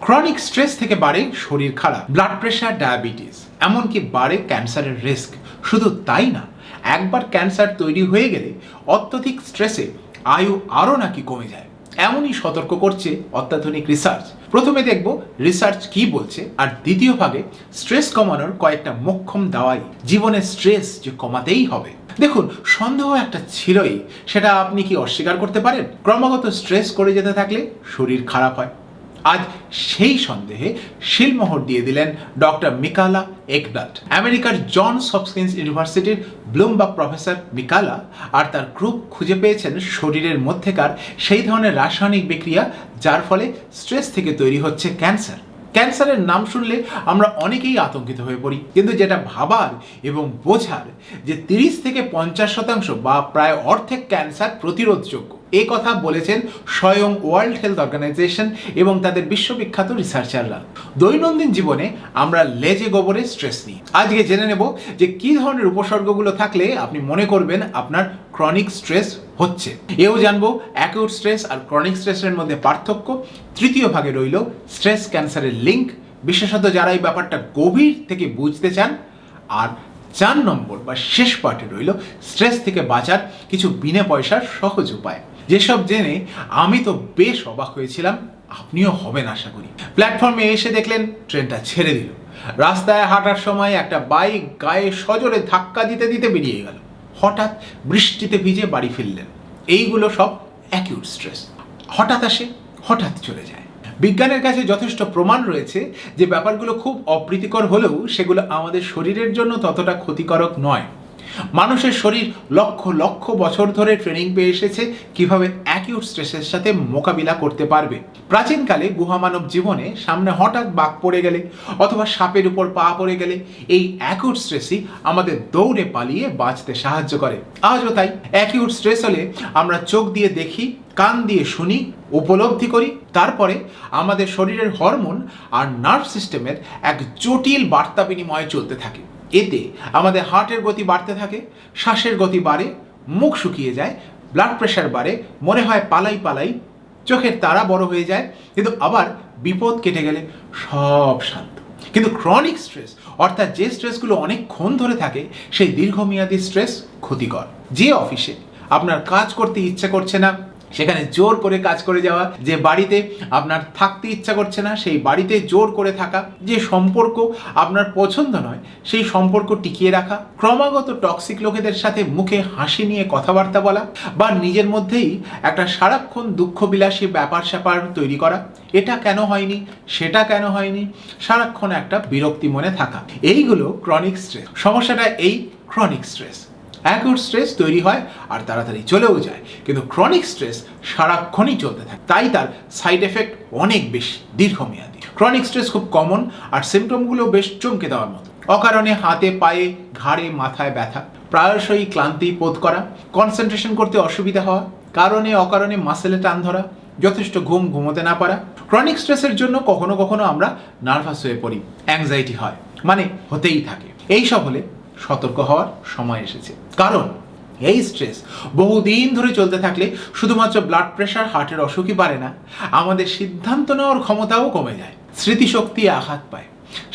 Chronic stress থেকে বাড়ে শরীর খারাপ ব্লাড প্রেশার ডায়াবেটিস এমনকি বাড়ে ক্যান্সারের রিস্ক শুধু তাই না, একবার ক্যান্সার তৈরি হয়ে গেলে অত্যধিক স্ট্রেসে আয়ু আরও নাকি কমে যায়। এমনই সতর্ক করছে অত্যাধুনিক রিসার্চ প্রথমে দেখব রিসার্চ কি বলছে, আর দ্বিতীয় ভাগে স্ট্রেস কমানোর কয়েকটা মোক্ষম দাওয়াই। জীবনে স্ট্রেস যে কমাতেই হবে। দেখুন, সন্দেহ একটা ছিলই, সেটা আপনি কি অস্বীকার করতে পারেন? ক্রমাগত স্ট্রেস করে যেতে থাকলে শরীর খারাপ হয়। আজ সেই সন্দেহে শিলমোহর দিয়ে দিলেন ডক্টর মিকালা একব্লাট আমেরিকার জন হপকিন্স ইউনিভার্সিটির ব্লুমবার্গ প্রফেসর মিকালা আর তার গ্রুপ খুঁজে পেয়েছেন শরীরের মধ্যেকার সেই ধরনের রাসায়নিক বিক্রিয়া যার ফলে স্ট্রেস থেকে তৈরি হচ্ছে ক্যান্সার। ক্যান্সারের নাম শুনলে আমরা অনেকেই আতঙ্কিত হয়ে পড়ি, কিন্তু যেটা ভাবার এবং বোঝার যে তিরিশ থেকে পঞ্চাশ শতাংশ বা প্রায় অর্ধেক ক্যান্সার প্রতিরোধযোগ্য। এ কথা বলেছেন স্বয়ং ওয়ার্ল্ড হেলথ অর্গানাইজেশন এবং তাদের বিশ্ববিখ্যাত রিসার্চাররা। দৈনন্দিন জীবনে আমরা লেজে গোবরে স্ট্রেস নিই। আজকে জেনে নেব যে কি ধরনের উপসর্গগুলো থাকলে আপনি মনে করবেন আপনার ক্রনিক স্ট্রেস হচ্ছে। এও জানব অ্যাকিউট স্ট্রেস আর ক্রনিক স্ট্রেসের মধ্যে পার্থক্য। তৃতীয় ভাগে রইল স্ট্রেস ক্যান্সারের লিঙ্ক। বিশেষত যারা এই ব্যাপারটা গভীর থেকে বুঝতে চান। আর চার নম্বর বা শেষ পার্টে রইল স্ট্রেস থেকে বাঁচার কিছু বিনা পয়সার সহজ উপায়। যেসব জেনে আমি তো বেশ অবাক হয়েছিলাম, আপনিও হবেন আশা করি। প্ল্যাটফর্মে এসে দেখলেন ট্রেনটা ছেড়ে দিল। রাস্তায় হাঁটার সময় একটা বাইক গায়ে সজোরে ধাক্কা দিতে দিতে বেরিয়ে গেল। হঠাৎ বৃষ্টিতে ভিজে বাড়ি ফিরলেন। এইগুলো সব অ্যাকিউট স্ট্রেস হঠাৎ আসে, হঠাৎ চলে যায়। বিজ্ঞানের কাছে যথেষ্ট প্রমাণ রয়েছে যে ব্যাপারগুলো খুব অপ্রীতিকর হলেও সেগুলো আমাদের শরীরের জন্য ততটা ক্ষতিকারক নয়। মানুষের শরীর লক্ষ লক্ষ বছর ধরে ট্রেনিং পেয়ে এসেছে, কীভাবে অ্যাকিউট স্ট্রেসের সাথে মোকাবিলা করতে পারবে? প্রাচীনকালে গুহামানব জীবনে সামনে হঠাৎ বাঘ পড়ে গেলে অথবা সাপের উপর পা পড়ে গেলে এই অ্যাকিউট স্ট্রেসই আমাদের দৌড়ে পালিয়ে বাঁচতে সাহায্য করে। আজও তাই অ্যাকিউট স্ট্রেস হলে আমরা চোখ দিয়ে দেখি, কান দিয়ে শুনি, উপলব্ধি করি, তারপরে আমাদের শরীরের হরমোন আর নার্ভ সিস্টেমের এক জটিল বার্তা বিনিময় চলতে থাকে। এতে আমাদের হার্টের গতি বাড়তে থাকে, শ্বাসের গতি বাড়ে, মুখ শুকিয়ে যায় ব্লাড প্রেশার বাড়ে, মনে হয় পালাই পালাই, চোখের তারা বড় হয়ে যায়, কিন্তু আবার বিপদ কেটে গেলে সব শান্ত। কিন্তু ক্রনিক স্ট্রেস অর্থাৎ যে স্ট্রেসগুলো অনেকক্ষণ ধরে থাকে, সেই দীর্ঘমেয়াদী স্ট্রেস ক্ষতিকর। যে অফিসে আপনার কাজ করতে ইচ্ছে করছে না সেখানে জোর করে কাজ করে যাওয়া, যে বাড়িতে আপনার থাকতে ইচ্ছা করছে না, সেই বাড়িতে জোর করে থাকা, যে সম্পর্ক আপনার পছন্দ নয়, সেই সম্পর্ক টিকিয়ে রাখা, ক্রমাগত টক্সিক লোকেদের সাথে মুখে হাসি নিয়ে কথাবার্তা বলা, বা নিজের মধ্যেই একটা সারাক্ষণ দুঃখ বিলাসী ব্যাপার স্যাপার তৈরি করা, এটা কেন হয়নি, সেটা কেন হয়নি, সারাক্ষণ একটা বিরক্তি মনে থাকা, এইগুলো ক্রনিক স্ট্রেস সমস্যাটা এই ক্রনিক স্ট্রেস অ্যাকিউট স্ট্রেস তৈরি হয় আর তাড়াতাড়ি চলেও যায়। কিন্তু ক্রনিক স্ট্রেস সারাক্ষণই চলতে থাকে। তাই তার সাইড এফেক্ট অনেক বেশি, দীর্ঘমেয়াদী। ক্রনিক স্ট্রেস খুব কমন আর সিমটমগুলো বেশ চমকে দেওয়ার মতো। অকারণে হাতে, পায়ে, ঘাড়ে, মাথায় ব্যথা, প্রায়শই ক্লান্তি বোধ করা কনসেন্ট্রেশন করতে অসুবিধা হওয়া, কারণে অকারণে মাসেলে টান ধরা, যথেষ্ট ঘুম ঘুমোতে না পারা। ক্রনিক স্ট্রেসের জন্য কখনো কখনো আমরা নার্ভাস হয়ে পড়ি অ্যাংজাইটি হয় মানে হতেই থাকে। এই সব হলে সতর্ক হওয়ার সময় এসেছে। কারণ এই স্ট্রেস বহুদিন ধরে চলতে থাকলে শুধুমাত্র ব্লাড প্রেশার হার্টের অসুখই বাড়ে না, আমাদের সিদ্ধান্ত নেওয়ার ক্ষমতাও কমে যায়, স্মৃতিশক্তি আঘাত পায়।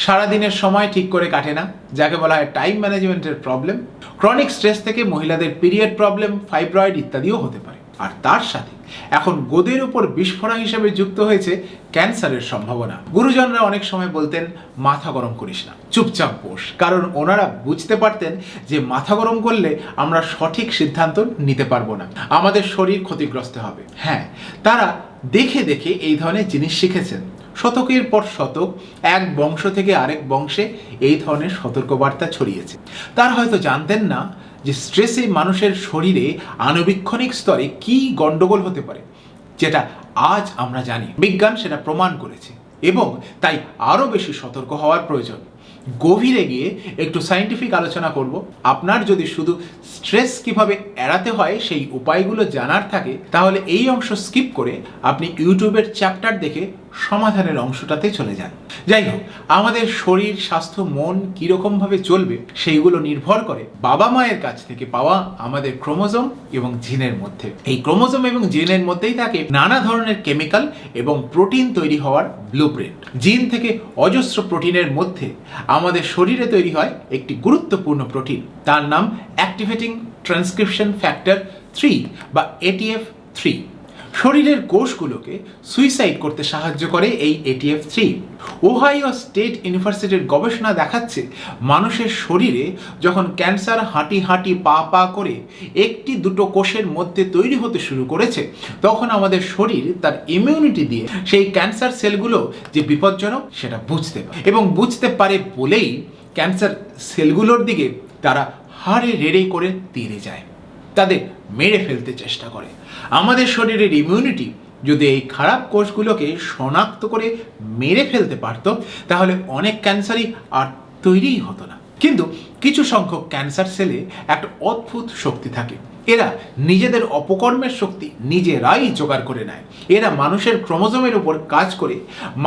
সারাদিনের সময় ঠিক করে কাটে না, যাকে বলা হয় টাইম ম্যানেজমেন্টের প্রবলেম ক্রনিক স্ট্রেস থেকে মহিলাদের পিরিয়ড প্রবলেম ফাইব্রয়েড ইত্যাদিও হতে পারে। আর তার সাথে এখন গোদের উপর বিস্ফোরণ হিসেবে যুক্ত হয়েছে ক্যান্সারের সম্ভাবনা। গুরুজনরা অনেক সময় বলতেন, মাথা গরম করিস না, চুপচাপ বস। কারণ ওনারা বুঝতে পারতেন যে মাথা গরম করলে আমরা সঠিক সিদ্ধান্ত নিতে পারব না। আমাদের শরীর ক্ষতিগ্রস্ত হবে। হ্যাঁ তারা দেখে দেখে এই ধরনের জিনিস শিখেছেন। শতকের পর শতক, এক বংশ থেকে আরেক বংশে এই ধরনের সতর্কবার্তা ছড়িয়েছে। তার হয়তো জানতেন না যে স্ট্রেসে মানুষের শরীরে আণুবীক্ষণিক স্তরে কি গন্ডগোল হতে পারে, যেটা আজ আমরা জানি। বিজ্ঞান সেটা প্রমাণ করেছে এবং তাই আরও বেশি সতর্ক হওয়ার প্রয়োজন। গভীরে গিয়ে একটু সাইন্টিফিক আলোচনা করব। আপনার যদি শুধু স্ট্রেস কীভাবে এড়াতে হয় সেই উপায়গুলো জানার থাকে, তাহলে এই অংশ স্কিপ করে আপনি ইউটিউবের চ্যাপ্টার দেখে সমাধানের অংশটাতে চলে যান। যাই হোক, আমাদের শরীর, স্বাস্থ্য, মন কীরকমভাবে চলবে সেইগুলো নির্ভর করে বাবা মায়ের কাছ থেকে পাওয়া আমাদের ক্রোমোজোম এবং জিনের মধ্যে। এই ক্রোমোজোম এবং জিনের মধ্যেই থাকে নানা ধরনের কেমিক্যাল এবং প্রোটিন তৈরি হওয়ার ব্লুপ্রিন্ট। জিন থেকে অজস্র প্রোটিনের মধ্যে আমাদের শরীরে তৈরি হয় একটি গুরুত্বপূর্ণ প্রোটিন। তার নাম অ্যাক্টিভেটিং ট্রান্সক্রিপশন ফ্যাক্টর থ্রি বা এটিএফ থ্রি। শরীরের কোষগুলোকে সুইসাইড করতে সাহায্য করে এই এটিএফ থ্রি ওহাইও স্টেট ইউনিভার্সিটির গবেষণা দেখাচ্ছে, মানুষের শরীরে যখন ক্যান্সার, হাঁটি হাঁটি, পা পা করে একটি দুটো কোষের মধ্যে তৈরি হতে শুরু করেছে, তখন আমাদের শরীর তার ইমিউনিটি দিয়ে সেই ক্যান্সার সেলগুলো যে বিপজ্জনক সেটা বুঝতে পারে। এবং বুঝতে পারে বলেই ক্যান্সার সেলগুলোর দিকে তারা হাড়ে রেড়ে করে তীরে যায়। তাদের মেরে ফেলতে চেষ্টা করে। আমাদের শরীরের ইমিউনিটি যদি এই খারাপ কোষগুলোকে শনাক্ত করে মেরে ফেলতে পারত, তাহলে অনেক ক্যান্সারই আর তৈরিই হতো না। কিন্তু কিছু সংখ্যক ক্যান্সার সেলে একটা অদ্ভুত শক্তি থাকে। এরা নিজেদের অপকর্মের শক্তি নিজেরাই জোগাড় করে নেয়। এরা মানুষের ক্রোমোজোমের উপর কাজ করে।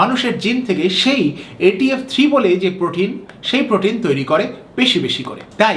মানুষের জিন থেকে সেই এটিএফ থ্রি বলে যে প্রোটিন, সেই প্রোটিন তৈরি করে, বেশি বেশি করে। তাই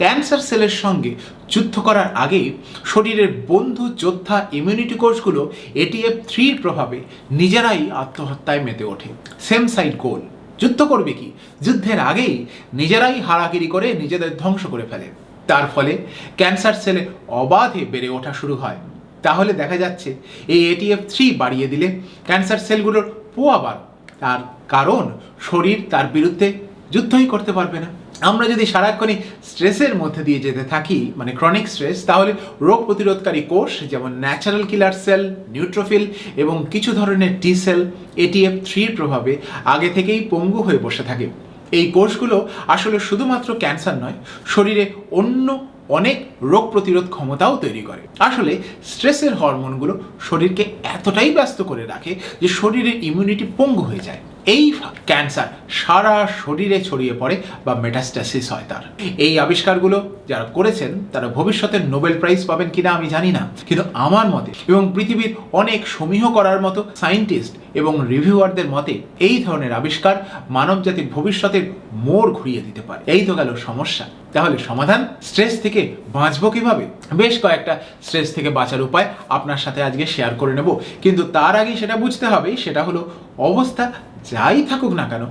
ক্যান্সার সেলের সঙ্গে যুদ্ধ করার আগে শরীরের বন্ধু যোদ্ধা ইমিউনিটি কোষগুলো এটিএফ থ্রির প্রভাবে নিজেরাই আত্মহত্যায় মেতে ওঠে। সেম সাইড গোল যুদ্ধ করবে কি? যুদ্ধের আগেই নিজেরাই হারাগিরি করে নিজেদের ধ্বংস করে ফেলে। তার ফলে ক্যান্সার সেলে অবাধে বেড়ে ওঠা শুরু হয়। তাহলে দেখা যাচ্ছে, এই এটিএফ থ্রি বাড়িয়ে দিলে ক্যান্সার সেলগুলোর পোয়া বার তার কারণ শরীর তার বিরুদ্ধে যুদ্ধই করতে পারবে না। আমরা যদি সারাক্ষণই স্ট্রেসের মধ্যে দিয়ে যেতে থাকি মানে ক্রনিক স্ট্রেস তাহলে রোগ প্রতিরোধকারী কোষ যেমন ন্যাচারাল কিলার সেল নিউট্রোফিল এবং কিছু ধরনের টি সেল এটিএফ থ্রির প্রভাবে আগে থেকেই পঙ্গু হয়ে বসে থাকে। এই কোষগুলো আসলে শুধুমাত্র ক্যান্সার নয়, শরীরে অন্য অনেক রোগ প্রতিরোধ ক্ষমতাও তৈরি করে। আসলে স্ট্রেসের হরমোনগুলো শরীরকে এতটাই ব্যস্ত করে রাখে যে শরীরের ইমিউনিটি পঙ্গু হয়ে যায়। এই ক্যান্সার সারা শরীরে ছড়িয়ে পড়ে বা মেটাস্টাসিস হয় তার। এই আবিষ্কারগুলো যারা করেছেন, তারা ভবিষ্যতের নোবেল প্রাইজ পাবেন কিনা আমি জানি না। কিন্তু আমার মতে এবং পৃথিবীর অনেক সমীহ করার মতো সায়েন্টিস্ট এবং রিভিউয়ারদের মতে এই ধরনের আবিষ্কার মানব জাতির ভবিষ্যতের মোড় ঘুরিয়ে দিতে পারে। এই তো গেল সমস্যা। তাহলে সমাধান স্ট্রেস থেকে বাঁচবো কীভাবে? বেশ কয়েকটা স্ট্রেস থেকে বাঁচার উপায় আপনার সাথে আজকে শেয়ার করে নেব। কিন্তু তার আগে সেটা বুঝতে হবে, সেটা হলো অবস্থা যাই থাকুক না কেন,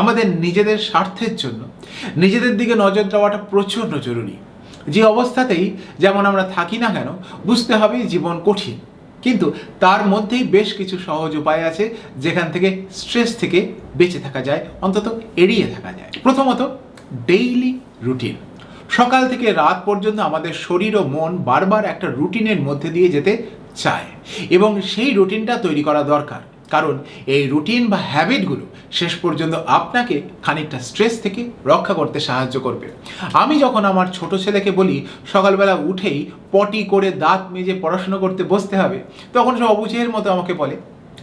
আমাদের নিজেদের স্বার্থের জন্য। নিজেদের দিকে নজর দেওয়াটা প্রচণ্ড জরুরি। যে অবস্থাতেই যেমন আমরা থাকি না কেন, বুঝতে হবে জীবন কঠিন। কিন্তু তার মধ্যেই বেশ কিছু সহজ উপায় আছে, যেখান থেকে স্ট্রেস থেকে বেঁচে থাকা যায়, অন্তত এড়িয়ে থাকা যায়। প্রথমত ডেইলি রুটিন সকাল থেকে রাত পর্যন্ত আমাদের শরীর ও মন বারবার একটা রুটিনের মধ্যে দিয়ে যেতে চায়। এবং সেই রুটিনটা তৈরি করা দরকার। কারণ এই রুটিন বা হ্যাবিটগুলো শেষ পর্যন্ত আপনাকে খানিকটা স্ট্রেস থেকে রক্ষা করতে সাহায্য করবে। আমি যখন আমার ছোট ছেলেকে বলি, সকালবেলা উঠেই পটি করে দাঁত মেজে পড়াশুনো করতে বসতে হবে, তখন সে অবুঝের মতো আমাকে বলে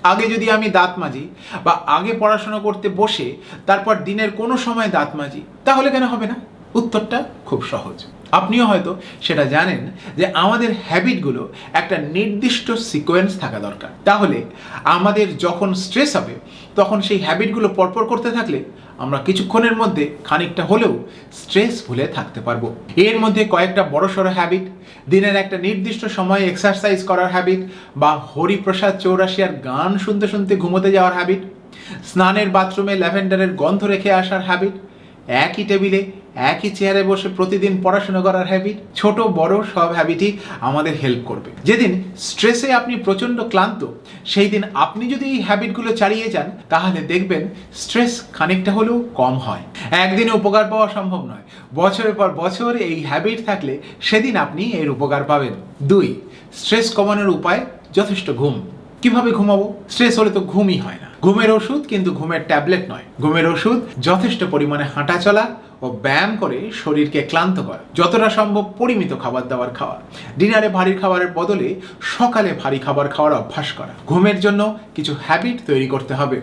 আগে যদি আমি দাঁত মাজি বা আগে পড়াশোনা করতে বসে তারপর দিনের কোনো সময় দাঁত মাজি, তাহলে কেন হবে না? উত্তরটা খুব সহজ। আপনিও হয়তো সেটা জানেন যে আমাদের হ্যাবিটগুলো একটা নির্দিষ্ট সিকোয়েন্স থাকা দরকার। তাহলে আমাদের যখন স্ট্রেস হবে, তখন সেই হ্যাবিটগুলো পরপর করতে থাকলে আমরা কিছুক্ষণের মধ্যে খানিকটা হলেও স্ট্রেস ভুলে থাকতে পারব। এর মধ্যে কয়েকটা বড়সড় হ্যাবিট দিনের একটা নির্দিষ্ট সময়ে এক্সারসাইজ করার হ্যাবিট বা হরিপ্রসাদ চৌরাশিয়ার গান শুনতে শুনতে ঘুমোতে যাওয়ার হ্যাবিট স্নানের বাথরুমে ল্যাভেন্ডারের গন্ধ রেখে আসার হ্যাবিট একই টেবিলে, একই চেয়ারে বসে প্রতিদিন পড়াশোনা করার হ্যাবিট ছোট, বড় সব হ্যাবিটই আমাদের হেল্প করবে। যেদিন স্ট্রেসে আপনি প্রচণ্ড ক্লান্ত সেই দিন আপনি যদি এই হ্যাবিটগুলো চালিয়ে যান, তাহলে দেখবেন স্ট্রেস খানিকটা হলেও কম হয়। একদিনে উপকার পাওয়া সম্ভব নয়। বছরের পর বছর এই হ্যাবিট থাকলে সেদিন আপনি এর উপকার পাবেন। দুই স্ট্রেস কমানোর উপায় যথেষ্ট ঘুম। কীভাবে ঘুমাবো? স্ট্রেস হলে তো ঘুমই হয় না। ঘুমের ওষুধ কিন্তু ঘুমের ট্যাবলেট নয়। ঘুমের ওষুধ যথেষ্ট পরিমাণে হাঁটা চলা ও ব্যায়াম করে শরীরকে ক্লান্ত করা, যতটা সম্ভব পরিমিত খাবার দাবার খাওয়া ডিনারে ভারী খাবারের বদলে সকালে ভারী খাবার খাওয়ার অভ্যাস করা। ঘুমের জন্য কিছু হ্যাবিট তৈরি করতে হবে।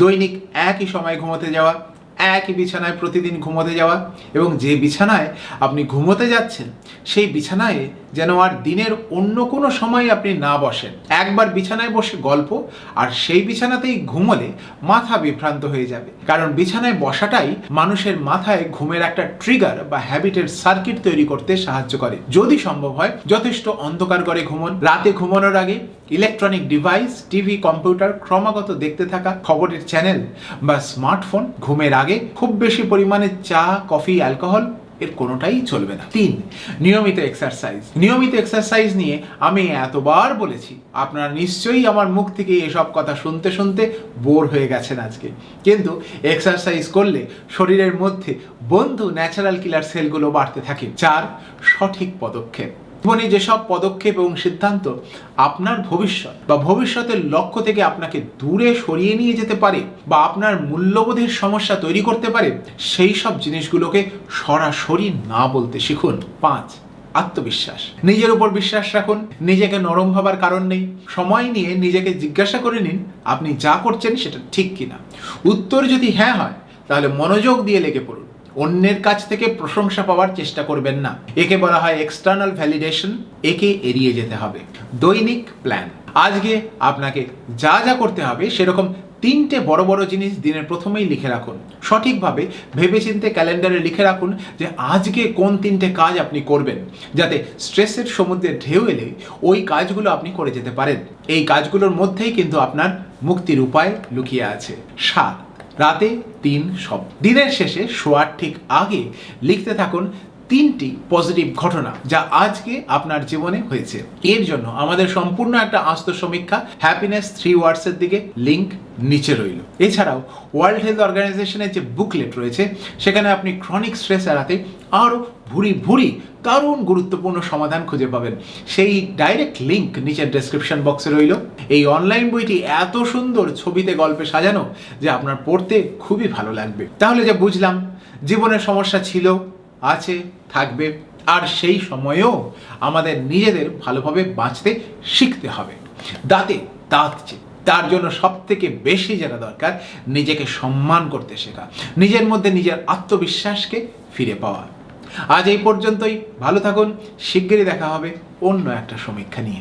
দৈনিক একই সময় ঘুমোতে যাওয়া একই বিছানায় প্রতিদিন ঘুমোতে যাওয়া এবং যে বিছানায় আপনি ঘুমোতে যাচ্ছেন, সেই বিছানায় যেন আর দিনের অন্য কোনো সময় আপনি না বসেন। একবার বিছানায় বসে গল্প আর সেই বিছানাতেই ঘুমোলে মাথা বিভ্রান্ত হয়ে যাবে। কারণ বিছানায় বসাটাই মানুষের মাথায় ঘুমের একটা ট্রিগার বা হ্যাবিটের সার্কিট তৈরি করতে সাহায্য করে। যদি সম্ভব হয়, যথেষ্ট অন্ধকার করে ঘুমন। রাতে ঘুমানোর আগে ইলেকট্রনিক ডিভাইস, টিভি, কম্পিউটার, ক্রমাগত দেখতে থাকা খবরের চ্যানেল বা স্মার্টফোন ঘুমের আগে খুব বেশি পরিমাণে চা, কফি, অ্যালকোহল এর কোনোটাই চলবে না। তিন, নিয়মিত এক্সারসাইজ নিয়মিত এক্সারসাইজ নিয়ে আমি এতবার বলেছি, আপনারা নিশ্চয়ই আমার মুখ থেকে এসব কথা শুনতে শুনতে বোর হয়ে গেছেন আজকে। কিন্তু এক্সারসাইজ করলে শরীরের মধ্যে বন্ধু ন্যাচারাল কিলার সেলগুলো বাড়তে থাকে। চার, সঠিক পদক্ষেপ। জীবনে যেসব পদক্ষেপ এবং সিদ্ধান্ত আপনার ভবিষ্যৎ বা ভবিষ্যতের লক্ষ্য থেকে আপনাকে দূরে সরিয়ে নিয়ে যেতে পারে বা আপনার মূল্যবোধের সমস্যা তৈরি করতে পারে, সেই সব জিনিসগুলোকে সরাসরি না বলতে শিখুন। পাঁচ, আত্মবিশ্বাস। নিজের উপর বিশ্বাস রাখুন। নিজেকে নরম ভাবার কারণ নেই। সময় নিয়ে নিজেকে জিজ্ঞাসা করে নিন, আপনি যা করছেন সেটা ঠিক কিনা। উত্তর যদি হ্যাঁ হয়, তাহলে মনোযোগ দিয়ে লেগে পড়ুন। অন্যের কাছ থেকে প্রশংসা পাওয়ার চেষ্টা করবেন না। একে বলা হয় এক্সটার্নাল ভ্যালিডেশন একে এড়িয়ে যেতে হবে। দৈনিক প্ল্যান আজকে আপনাকে যা যা করতে হবে সেরকম তিনটে বড় বড় জিনিস দিনের প্রথমেই লিখে রাখুন। সঠিকভাবে ভেবেচিন্তে ক্যালেন্ডারে লিখে রাখুন যে আজকে কোন তিনটে কাজ আপনি করবেন, যাতে স্ট্রেসের সমুদ্রে ঢেউ এলে ওই কাজগুলো আপনি করে যেতে পারেন। এই কাজগুলোর মধ্যেই কিন্তু আপনার মুক্তির উপায় লুকিয়ে আছে। সাত। রাতে তিন সব, দিনের শেষে শোয়ার ঠিক আগে লিখতে থাকুন তিনটি পজিটিভ ঘটনা যা আজকে আপনার জীবনে হয়েছে। এর জন্য আমাদের সম্পূর্ণ একটা আস্ত সমীক্ষা হ্যাপিনেস থ্রি ওয়ার্ডসের দিকে লিংক নিচে রইল। এছাড়াও ওয়ার্ল্ড হেলথ অর্গানাইজেশনের যে বুকলেট রয়েছে, সেখানে আপনি ক্রনিক স্ট্রেস এড়াতে আরও ভুরি ভুরি দারুণ গুরুত্বপূর্ণ সমাধান খুঁজে পাবেন। সেই ডাইরেক্ট লিংক নিচের ডেসক্রিপশন বক্সে রইল। এই অনলাইন বইটি এত সুন্দর ছবিতে গল্পে সাজানো যে আপনার পড়তে খুবই ভালো লাগবে। তাহলে যে বুঝলাম, জীবনের সমস্যা ছিল, আছে, থাকবে, আর সেই সময়েও আমাদের নিজেদের ভালোভাবে বাঁচতে শিখতে হবে। দাঁতে দাঁত চেপে। তার জন্য সব থেকে বেশি যেটা দরকার, নিজেকে সম্মান করতে শেখা। নিজের মধ্যে নিজের আত্মবিশ্বাসকে ফিরে পাওয়া। আজ এই পর্যন্তই। ভালো থাকুন। শিগগিরই দেখা হবে অন্য একটা সমীক্ষা নিয়ে।